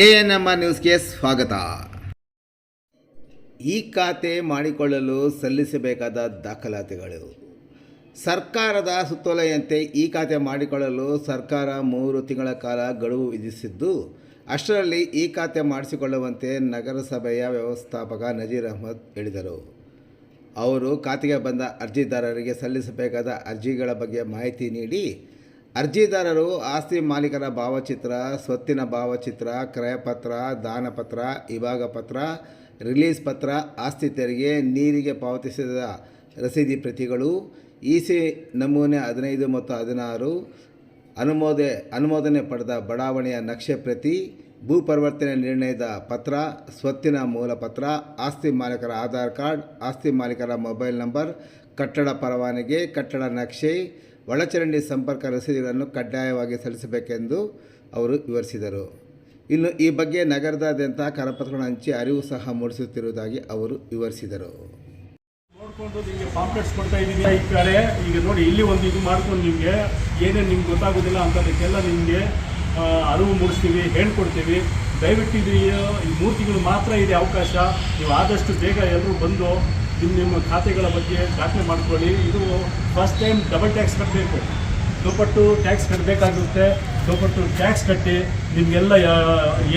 A N M ನ್ಯೂಸ್ಗೆ ಸ್ವಾಗತ. ಈ ಖಾತೆ ಮಾಡಿಕೊಳ್ಳಲು ಸಲ್ಲಿಸಬೇಕಾದ ದಾಖಲಾತಿಗಳು. ಸರ್ಕಾರದ ಸುತ್ತೋಲೆಯಂತೆ ಈ ಖಾತೆ ಮಾಡಿಕೊಳ್ಳಲು ಸರ್ಕಾರ ಮೂರು ತಿಂಗಳ ಕಾಲ ಗಡುವು ವಿಧಿಸಿದ್ದು, ಅಷ್ಟರಲ್ಲಿ ಈ ಖಾತೆ ಮಾಡಿಸಿಕೊಳ್ಳುವಂತೆ ನಗರಸಭೆಯ ವ್ಯವಸ್ಥಾಪಕ ನಜೀರ್ ಅಹಮದ್ ಹೇಳಿದರು. ಅವರು ಖಾತೆಗೆ ಬಂದ ಅರ್ಜಿದಾರರಿಗೆ ಸಲ್ಲಿಸಬೇಕಾದ ಅರ್ಜಿಗಳ ಬಗ್ಗೆ ಮಾಹಿತಿ ನೀಡಿ ಅರ್ಜಿದಾರರು ಆಸ್ತಿ ಮಾಲೀಕರ ಭಾವಚಿತ್ರ, ಸ್ವತ್ತಿನ ಭಾವಚಿತ್ರ, ಕ್ರಯಪತ್ರ, ದಾನಪತ್ರ ವಿಭಾಗ ಪತ್ರ ರಿಲೀಸ್ ಪತ್ರ, ಆಸ್ತಿ ತೆರಿಗೆ, ನೀರಿಗೆ ಪಾವತಿಸಿದ ರಸೀದಿ ಪ್ರತಿಗಳು ಇಸಿ ನಮೂನೆ ಹದಿನೈದು ಮತ್ತು ಹದಿನಾರು, ಅನುಮೋದೆ, ಅನುಮೋದನೆ ಪಡೆದ ಬಡಾವಣೆಯ ನಕ್ಷೆ ಪ್ರತಿ, ಭೂ ಪರಿವರ್ತನೆ ನಿರ್ಣಯದ ಪತ್ರ, ಸ್ವತ್ತಿನ ಮೂಲ ಪತ್ರ ಆಸ್ತಿ ಮಾಲೀಕರ ಆಧಾರ್ ಕಾರ್ಡ್, ಆಸ್ತಿ ಮಾಲೀಕರ ಮೊಬೈಲ್ ನಂಬರ್, ಕಟ್ಟಡ ಪರವಾನಗಿ, ಕಟ್ಟಡ ನಕ್ಷೆ ಒಳಚರಂಡಿ ಸಂಪರ್ಕ ರಸೀದಿಗಳನ್ನು ಕಡ್ಡಾಯವಾಗಿ ಸಲ್ಲಿಸಬೇಕೆಂದು ಅವರು ವಿವರಿಸಿದರು. ಇನ್ನು ಈ ಬಗ್ಗೆ ನಗರದಾದ್ಯಂತ ಕರಪತ್ರಗಳನ್ನು ಹಂಚಿ ಅರಿವು ಸಹ ಮೂಡಿಸುತ್ತಿರುವುದಾಗಿ ಅವರು ವಿವರಿಸಿದರು. ನೋಡ್ಕೊಂಡು ನಿಮಗೆ ಪಾಂಪ್ಲೆಟ್ಸ್ ಕೊಡ್ತಾ ಇದ್ದೀವಿ ಈ ಕಡೆ? ಈಗ ನೋಡಿ, ಇಲ್ಲಿ ಒಂದು ಇದು ಮಾಡ್ಕೊಂಡು ನಿಮಗೆ ಏನೇನು ನಿಮ್ಗೆ ಗೊತ್ತಾಗೋದಿಲ್ಲ ಅಂತದಕ್ಕೆಲ್ಲ ನಿಮಗೆ ಅರಿವು ಮೂಡಿಸ್ತೀವಿ, ಹೇಳ್ಕೊಡ್ತೀವಿ. ದಯವಿಟ್ಟು ಇದು ಈ ಮೂರು ತಿಂಗಳು ಮಾತ್ರ ಇದೆ ಅವಕಾಶ. ನೀವು ಆದಷ್ಟು ಬೇಗ ಎಲ್ಲರೂ ಬಂದು ನಿಮ್ಮ ನಿಮ್ಮ ಖಾತೆಗಳ ಬಗ್ಗೆ ದಾಖಲೆ ಮಾಡ್ಕೊಳ್ಳಿ. ಇದು ಫಸ್ಟ್ ಟೈಮ್ ಡಬಲ್ ಟ್ಯಾಕ್ಸ್ ಕಟ್ಟಬೇಕು ದುಪ್ಪಟ್ಟು ಟ್ಯಾಕ್ಸ್ ಕಟ್ಟಬೇಕಾಗಿರುತ್ತೆ ದುಪ್ಪಟ್ಟು ಟ್ಯಾಕ್ಸ್ ಕಟ್ಟಿ ನಿಮಗೆಲ್ಲ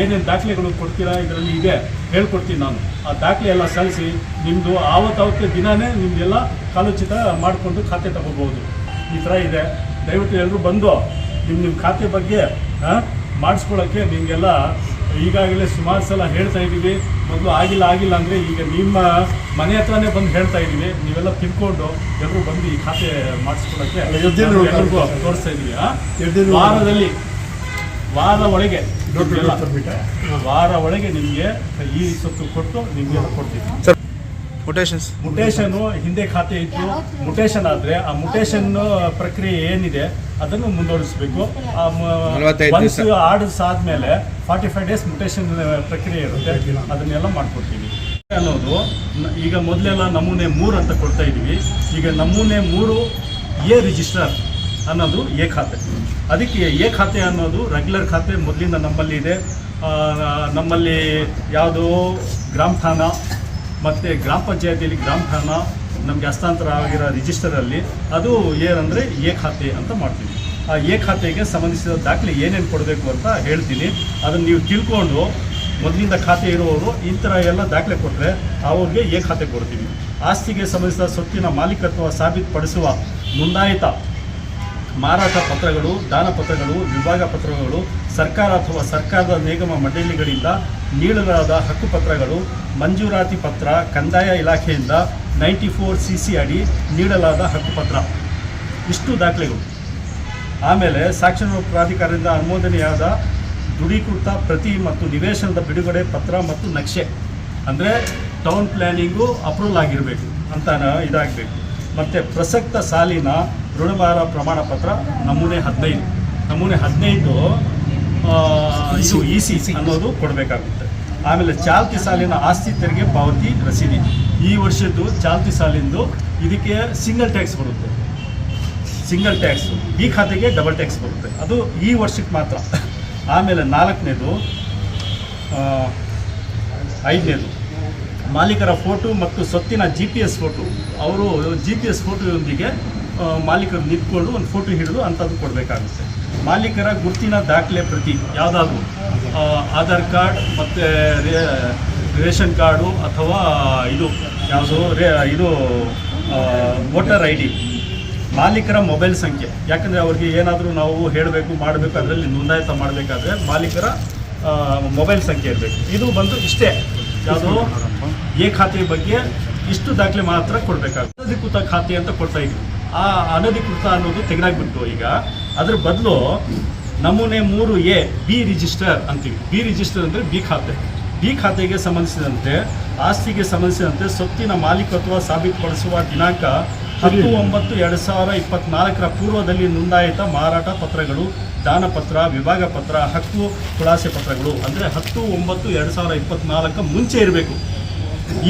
ಏನೇನು ದಾಖಲೆಗಳು ಕೊಡ್ತೀರಾ ಇದರಲ್ಲಿ ಇದೆ. ಹೇಳ್ಕೊಡ್ತೀನಿ ನಾನು. ಆ ದಾಖಲೆ ಎಲ್ಲ ಸಲ್ಲಿಸಿ ನಿಮ್ಮದು ಆವತ್ತಾವತ್ತೆ ದಿನಾನೇ ನಿಮಗೆಲ್ಲ ಕಾಲೋಚಿತ ಮಾಡಿಕೊಂಡು ಖಾತೆ ತಗೋಬೋದು ಈ ಥರ ಇದೆ. ದಯವಿಟ್ಟು ಎಲ್ಲರೂ ಬಂದು ನಿಮ್ಮ ನಿಮ್ಮ ಖಾತೆ ಬಗ್ಗೆ ಮಾಡಿಸ್ಕೊಳ್ಳೋಕ್ಕೆ ನಿಮಗೆಲ್ಲ ಈಗಾಗಲೇ ಸುಮಾರು ಸಲ ಹೇಳ್ತಾ ಇದ್ದೀವಿ. ಮೊದಲು ಆಗಿಲ್ಲ ಆಗಿಲ್ಲ ಅಂದರೆ ಈಗ ನಿಮ್ಮ ಮನೆ ಹತ್ರನೇ ಬಂದು ಹೇಳ್ತಾ ಇದ್ದೀವಿ. ನೀವೆಲ್ಲ ತಿಳ್ಕೊಂಡು ಎಲ್ಲರೂ ಬಂದು ಈ ಖಾತೆ ಮಾಡಿಸ್ಕೊಳ್ಳೋಕ್ಕೆ ಎಲ್ರಿಗೂ ತೋರಿಸ್ತಾ ಇದ್ದೀವಿ ವಾರದಲ್ಲಿ ವಾರ ಒಳಗೆ ವಾರ ಒಳಗೆ ನಿಮಗೆ ಈ ಸೊತ್ತು ಕೊಟ್ಟು ನಿಮಗೆ ಕೊಡ್ತೀವಿ. ಕೊಟೇಶನ್ಸ್ ಮುಟೇಶನ್ ಹಿಂದೆ ಖಾತೆ ಇತ್ತು. ಮುಟೇಶನ್ ಆದ್ರೆ ಆ ಮುಟೇಶನ್ ಪ್ರಕ್ರಿಯೆ ಏನಿದೆ ಅದನ್ನು ಮುಂದುವರಿಸಬೇಕು. ದಿವ್ಸ. ಆರ್ಡರ್ಸ್ ಆದ್ಮೇಲೆ ಫಾರ್ಟಿ ಫೈವ್ ಡೇಸ್ ಮುಟೇಶನ್ ಪ್ರಕ್ರಿಯೆ ಇರುತ್ತೆ. ಅದನ್ನೆಲ್ಲ ಮಾಡ್ಕೊಡ್ತೀವಿ. ಅನ್ನೋದು ಈಗ ಮೊದಲೆಲ್ಲ ನಮೂನೆ ಮೂರು ಅಂತ ಕೊಡ್ತಾ ಇದೀವಿ ಈಗ ನಮೂನೆ ಮೂರು ಎ ರಿಜಿಸ್ಟರ್ ಅನ್ನೋದು ಎ ಖಾತೆ. ಅದಕ್ಕೆ ಎ ಖಾತೆ ಅನ್ನೋದು ರೆಗ್ಯುಲರ್ ಖಾತೆ ಮೊದಲಿಂದ ನಮ್ಮಲ್ಲಿ ಇದೆ. ನಮ್ಮಲ್ಲಿ ಯಾವುದು ಗ್ರಾಮ ಠಾಣ ಮತ್ತು ಗ್ರಾಮ ಪಂಚಾಯತಿಯಲ್ಲಿ ಗ್ರಾಮ ಠಾಣ ನಮಗೆ ಹಸ್ತಾಂತರ ಆಗಿರೋ ರಿಜಿಸ್ಟರಲ್ಲಿ ಅದು ಏನಂದರೆ ಎ ಖಾತೆ ಅಂತ ಮಾಡ್ತೀವಿ. ಆ ಎ ಖಾತೆಗೆ ಸಂಬಂಧಿಸಿದ ದಾಖಲೆ ಏನೇನು ಕೊಡಬೇಕು ಅಂತ ಹೇಳ್ತೀನಿ. ಅದನ್ನು ನೀವು ತಿಳ್ಕೊಂಡು ಮೊದಲಿಂದ ಖಾತೆ ಇರುವವರು ಈ ಥರ ಎಲ್ಲ ದಾಖಲೆ ಕೊಟ್ಟರೆ ಅವ್ರಿಗೆ ಎ ಖಾತೆ ಕೊಡ್ತೀವಿ. ಆಸ್ತಿಗೆ ಸಂಬಂಧಿಸಿದ ಸ್ವತ್ತಿನ ಮಾಲೀಕತ್ವ ಸಾಬೀತುಪಡಿಸುವ ನೋಂದಾಯಿತ ಮಾರಾಟ ಪತ್ರಗಳು, ದಾನ ಪತ್ರಗಳು, ವಿಭಾಗ ಪತ್ರಗಳು, ಸರ್ಕಾರ ಅಥವಾ ಸರ್ಕಾರದ ನಿಗಮ ಮಂಡಳಿಗಳಿಂದ ನೀಡಲಾದ ಹಕ್ಕುಪತ್ರಗಳು ಮಂಜೂರಾತಿ ಪತ್ರ, ಕಂದಾಯ ಇಲಾಖೆಯಿಂದ ನೈಂಟಿ ಫೋರ್ ಸಿ ಸಿ ಅಡಿ ನೀಡಲಾದ ಹಕ್ಕುಪತ್ರ ಇಷ್ಟು ದಾಖಲೆಗಳು. ಆಮೇಲೆ ಸಾಕ್ಷರ ಪ್ರಾಧಿಕಾರದಿಂದ ಅನುಮೋದನೆಯಾದ ದೃಢೀಕೃತ ಪ್ರತಿ ಮತ್ತು ನಿವೇಶನದ ಬಿಡುಗಡೆ ಪತ್ರ ಮತ್ತು ನಕ್ಷೆ. ಅಂದರೆ ಟೌನ್ ಪ್ಲ್ಯಾನಿಂಗು ಅಪ್ರೂವಲ್ ಆಗಿರಬೇಕು ಅಂತ ಇದಾಗಬೇಕು. ಮತ್ತು ಪ್ರಸಕ್ತ ಸಾಲಿನ ಋಣಭಾರ ಪ್ರಮಾಣ ಪತ್ರ ನಮೂನೆ ಹದಿನೈದು. ನಮೂನೆ ಹದಿನೈದು ಇದು ಇ ಸಿ ಅನ್ನೋದು ಕೊಡಬೇಕಾಗುತ್ತೆ. ಆಮೇಲೆ ಚಾಲ್ತಿ ಸಾಲಿನ ಆಸ್ತಿ ತೆರಿಗೆ ಪಾವತಿ ರಸೀದಿ. ಈ ವರ್ಷದ್ದು ಚಾಲ್ತಿ ಸಾಲಿಂದು ಇದಕ್ಕೆ ಸಿಂಗಲ್ ಟ್ಯಾಕ್ಸ್ ಬರುತ್ತೆ. ಸಿಂಗಲ್ ಟ್ಯಾಕ್ಸ್ ಈ ಖಾತೆಗೆ ಡಬಲ್ ಟ್ಯಾಕ್ಸ್ ಬರುತ್ತೆ. ಅದು ಈ ವರ್ಷಕ್ಕೆ ಮಾತ್ರ. ಆಮೇಲೆ ನಾಲ್ಕನೇದು ಐದನೇದು. ಮಾಲೀಕರ ಫೋಟೋ ಮತ್ತು ಸ್ವತ್ತಿನ ಜಿ ಪಿ ಎಸ್ ಫೋಟೋ. ಅವರು ಜಿ ಪಿ ಎಸ್ ಫೋಟೋಯೊಂದಿಗೆ ಆ, ಮಾಲೀಕರು ನಿಂತ್ಕೊಂಡು ಒಂದು ಫೋಟೋ ಹಿಡಿದು ಅಂಥದ್ದು ಕೊಡಬೇಕಾಗುತ್ತೆ. ಮಾಲೀಕರ ಗುರುತಿನ ದಾಖಲೆ ಪ್ರತಿ ಯಾವುದಾದ್ರು ಆಧಾರ್ ಕಾರ್ಡ್ ಮತ್ತು ರೇಷನ್ ಕಾರ್ಡು ಅಥವಾ ಇದು ಯಾವುದು ರೇ, ಇದು ವೋಟರ್ ಐ ಡಿ. ಮಾಲೀಕರ ಮೊಬೈಲ್ ಸಂಖ್ಯೆ. ಯಾಕಂದರೆ ಅವ್ರಿಗೆ ಏನಾದರೂ ನಾವು ಹೇಳಬೇಕು, ಮಾಡಬೇಕು, ಅದರಲ್ಲಿ ನೋಂದಾಯಿತ ಮಾಡಬೇಕಾದ್ರೆ ಮಾಲೀಕರ ಮೊಬೈಲ್ ಸಂಖ್ಯೆ ಇರಬೇಕು. ಇದು ಬಂದು ಇಷ್ಟೇ. ಯಾವುದು ಎ ಖಾತೆ ಬಗ್ಗೆ ಇಷ್ಟು ದಾಖಲೆ ಮಾತ್ರ ಕೊಡಬೇಕಾಗುತ್ತೆ. ಅನಧಿಕೃತ ಖಾತೆ ಅಂತ ಕೊಡ್ತಾ ಇದ್ವಿ ಆ ಅನಧಿಕೃತ ಅನ್ನೋದು ತೆಗೆದಾಗ್ಬಿಟ್ಟು ಈಗ. ಅದ್ರ ಬದಲು ನಮೂನೆ ಮೂರು ಎ, ಬಿ ರಿಜಿಸ್ಟರ್ ಅಂತೀವಿ. ಬಿ ರಿಜಿಸ್ಟರ್ ಅಂದರೆ ಬಿ ಖಾತೆ. ಬಿ ಖಾತೆಗೆ ಸಂಬಂಧಿಸಿದಂತೆ, ಆಸ್ತಿಗೆ ಸಂಬಂಧಿಸಿದಂತೆ ಸ್ವತ್ತಿನ ಮಾಲೀಕತ್ವ ಸಾಬೀತುಪಡಿಸುವ ದಿನಾಂಕ ಹತ್ತು ಒಂಬತ್ತು ಎರಡು ಸಾವಿರ ಇಪ್ಪತ್ನಾಲ್ಕರ ಪೂರ್ವದಲ್ಲಿ ನೋಂದಾಯಿತ ಮಾರಾಟ ಪತ್ರಗಳು, ದಾನಪತ್ರ, ವಿಭಾಗ ಪತ್ರ, ಹಕ್ಕು, ಖುಲಾಸೆ ಪತ್ರಗಳು. ಅಂದರೆ ಹತ್ತು ಒಂಬತ್ತು ಎರಡು ಸಾವಿರ ಇಪ್ಪತ್ನಾಲ್ಕ ಮುಂಚೆ ಇರಬೇಕು.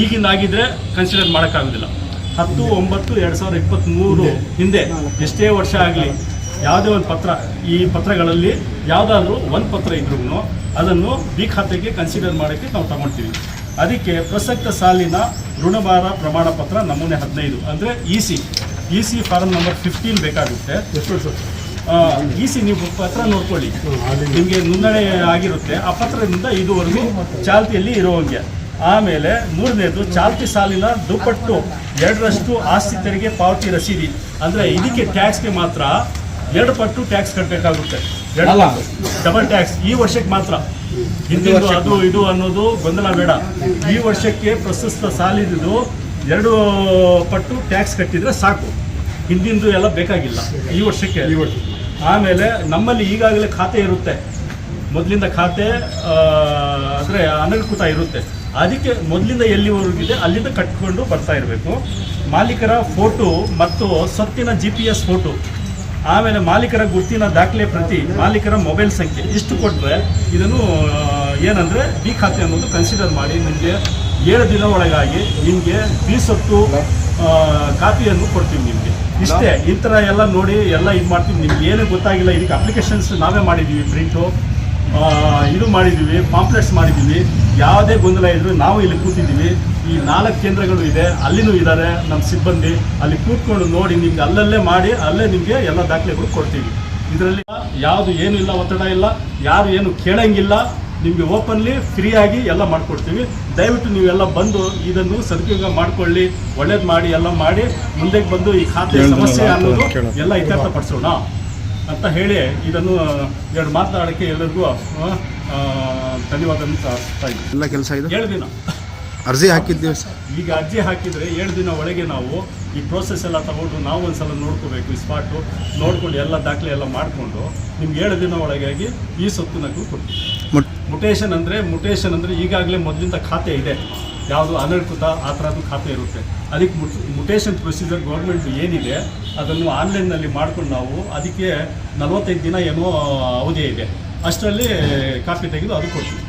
ಈಗಿನಾಗಿದ್ರೆ ಕನ್ಸಿಡರ್ ಮಾಡೋಕ್ಕಾಗೋದಿಲ್ಲ. ಹತ್ತು ಒಂಬತ್ತು ಎರಡು ಸಾವಿರದ ಇಪ್ಪತ್ತ್ಮೂರು ಹಿಂದೆ. ಎಷ್ಟೇ ವರ್ಷ ಆಗಲಿ ಯಾವುದೇ ಒಂದು ಪತ್ರ ಈ ಪತ್ರಗಳಲ್ಲಿ ಯಾವುದಾದ್ರೂ ಒಂದು ಪತ್ರ ಇದ್ರೂ ಅದನ್ನು ಬಿ ಖಾತೆಗೆ ಕನ್ಸಿಡರ್ ಮಾಡೋಕ್ಕೆ ನಾವು ತಗೊಳ್ತೀವಿ ಅದಕ್ಕೆ ಪ್ರಸಕ್ತ ಸಾಲಿನ ಋಣಭಾರ ಪ್ರಮಾಣ ಪತ್ರ ನಮೂನೆ ಹದಿನೈದು. ಅಂದರೆ E C E C form number fifteen ಬೇಕಾಗುತ್ತೆ. ಇ ಸಿ ನೀವು ಪತ್ರ ನೋಡ್ಕೊಳ್ಳಿ. ನಿಮಗೆ ನೋಂದಣಿ ಆಗಿರುತ್ತೆ. ಆ ಪತ್ರದಿಂದ ಇದುವರೆಗೂ ಚಾಲ್ತಿಯಲ್ಲಿ ಇರುವಂಗೆ. ಆಮೇಲೆ ಮೂರನೇದು ಚಾಲ್ತಿ ಸಾಲಿನ ದುಪ್ಪಟ್ಟು ಎರಡರಷ್ಟು ಆಸ್ತಿ ತೆರಿಗೆ ಪಾವತಿ ರಸೀದಿ. ಅಂದರೆ ಇದಕ್ಕೆ ಟ್ಯಾಕ್ಸ್ಗೆ ಮಾತ್ರ ಎರಡು ಪಟ್ಟು ಟ್ಯಾಕ್ಸ್ ಕಟ್ಟಬೇಕಾಗುತ್ತೆ ಡಬಲ್ ಟ್ಯಾಕ್ಸ್. ಈ ವರ್ಷಕ್ಕೆ ಮಾತ್ರ. ಹಿಂದಿನ ಅದು ಇದು ಅನ್ನೋದು ಗೊಂದಲ ಬೇಡ. ಈ ವರ್ಷಕ್ಕೆ ಪ್ರಸ್ತುತ ಸಾಲಿದ್ದು ಎರಡು ಪಟ್ಟು ಟ್ಯಾಕ್ಸ್ ಕಟ್ಟಿದ್ರೆ ಸಾಕು. ಹಿಂದಿಂದು ಎಲ್ಲ ಬೇಕಾಗಿಲ್ಲ. ಈ ವರ್ಷಕ್ಕೆ. ಆಮೇಲೆ ನಮ್ಮಲ್ಲಿ ಈಗಾಗಲೇ ಖಾತೆ ಇರುತ್ತೆ. ಮೊದಲಿಂದ ಖಾತೆ ಅಂದರೆ ಅನಧಿಕೃತ ಇರುತ್ತೆ. ಅದಕ್ಕೆ ಮೊದಲಿಂದ ಎಲ್ಲಿವರೆಗಿದೆ ಅಲ್ಲಿಂದ ಕಟ್ಕೊಂಡು ಬರ್ತಾ ಇರಬೇಕು. ಮಾಲೀಕರ ಫೋಟೋ ಮತ್ತು ಸ್ವತ್ತಿನ ಜಿ ಪಿ ಎಸ್ ಫೋಟೋ. ಆಮೇಲೆ ಮಾಲೀಕರ ಗುರುತಿನ ದಾಖಲೆ ಪ್ರತಿ ಮಾಲೀಕರ ಮೊಬೈಲ್ ಸಂಖ್ಯೆ. ಇಷ್ಟು ಕೊಟ್ಟರೆ ಇದನ್ನು ಏನಂದರೆ ಬಿ ಖಾತೆ ಅನ್ನೋದು ಕನ್ಸಿಡರ್ ಮಾಡಿ ನಿಮಗೆ ಏಳು ದಿನ ಒಳಗಾಗಿ ನಿಮಗೆ ಬಿ ಸೊತ್ತು ಕಾಪಿಯನ್ನು ಕೊಡ್ತೀವಿ ನಿಮಗೆ. ಇಷ್ಟೇ. ಈ ಥರ ಎಲ್ಲ ನೋಡಿ ಎಲ್ಲ ಇದು ಮಾಡ್ತೀವಿ. ನಿಮ್ಗೆ ಏನು ಗೊತ್ತಾಗಿಲ್ಲ. ಇದಕ್ಕೆ ಅಪ್ಲಿಕೇಶನ್ಸ್ ನಾವೇ ಮಾಡಿದ್ದೀವಿ. ಪ್ರಿಂಟು ಇದು ಮಾಡಿದ್ದೀವಿ ಪಾಂಪ್ಲೆಟ್ಸ್ ಮಾಡಿದ್ದೀವಿ. ಯಾವುದೇ ಗೊಂದಲ ಇದ್ರೂ ನಾವು ಇಲ್ಲಿ ಕೂತಿದ್ದೀವಿ. ಈ ನಾಲ್ಕು ಕೇಂದ್ರಗಳು ಇದೆ ಅಲ್ಲಿನೂ ಇದ್ದಾರೆ ನಮ್ಮ ಸಿಬ್ಬಂದಿ. ಅಲ್ಲಿ ಕೂತ್ಕೊಂಡು ನೋಡಿ ನಿಮ್ಗೆ ಅಲ್ಲಲ್ಲೇ ಮಾಡಿ ಅಲ್ಲೇ ನಿಮಗೆ ಎಲ್ಲ ದಾಖಲೆಗಳು ಕೊಡ್ತೀವಿ. ಇದರಲ್ಲಿ ಯಾವುದು ಏನು ಇಲ್ಲ ಒತ್ತಡ ಇಲ್ಲ ಯಾರು ಏನು ಕೇಳಂಗಿಲ್ಲ ನಿಮಗೆ ಓಪನ್ಲಿ ಫ್ರೀಯಾಗಿ ಎಲ್ಲ ಮಾಡಿಕೊಡ್ತೀವಿ. ದಯವಿಟ್ಟು ನೀವೆಲ್ಲ ಬಂದು ಇದನ್ನು ಸದುಪಯೋಗ ಮಾಡ್ಕೊಳ್ಳಿ ಒಳ್ಳೇದು ಮಾಡಿ ಎಲ್ಲ ಮಾಡಿ ಮುಂದೆ ಬಂದು ಈ ಖಾತೆ ಸಮಸ್ಯೆ ಅನ್ನೋದು ಎಲ್ಲ ಇತ್ಯರ್ಥಪಡಿಸೋಣ. ಅಂತ ಹೇಳಿ ಇದನ್ನು ಎರಡು ಮಾತನಾಡೋಕ್ಕೆ ಎಲ್ಲರಿಗೂ ಧನ್ಯವಾದ ಇದ್ದೀನಿ. ಎಲ್ಲ ಕೆಲಸ ಇದೆ? ಏಳು ದಿನ. ಅರ್ಜಿ ಹಾಕಿದ್ದೀವಿ ಸರ್. ಈಗ ಅರ್ಜಿ ಹಾಕಿದರೆ ಏಳು ದಿನ ಒಳಗೆ ನಾವು ಈ ಪ್ರೋಸೆಸ್ ಎಲ್ಲ ತಗೊಂಡು ನಾವು ಒಂದ್ಸಲ ನೋಡ್ಕೋಬೇಕು ಈ ಸ್ಪಾಟು ನೋಡ್ಕೊಂಡು ಎಲ್ಲ ದಾಖಲೆ ಎಲ್ಲ ಮಾಡಿಕೊಂಡು ನಿಮ್ಗೆ ಏಳು ದಿನ ಒಳಗಾಗಿ ಈ ಸೊತ್ತು ನಗು ಕೊಡ್ತೀವಿ. ಮುಟ್ ಮುಟೇಶನ್ ಅಂದರೆ ಮುಟೇಶನ್ ಅಂದರೆ ಈಗಾಗಲೇ ಮೊದಲಿಂದ ಖಾತೆ ಇದೆ. ಯಾವುದು ಅನಧಿಕೃತ ಆ ಥರದ್ದು ಖಾತೆ ಇರುತ್ತೆ. ಅದಕ್ಕೆ ಮುಟ್ ಮುಟೇಶನ್ ಪ್ರೊಸೀಜರ್ ಗೌರ್ಮೆಂಟ್ ಏನಿದೆ, ಅದನ್ನು ಆನ್ಲೈನ್ನಲ್ಲಿ ಮಾಡ್ಕೊಂಡು ನಾವು ಅದಕ್ಕೆ ನಲವತ್ತೈದು ದಿನ ಏನೋ ಅವಧಿ ಇದೆ. ಅಷ್ಟರಲ್ಲಿ, ಕಾಪಿ ತೆಗೆದು ಅದು ಕೊಡ್ತೀವಿ.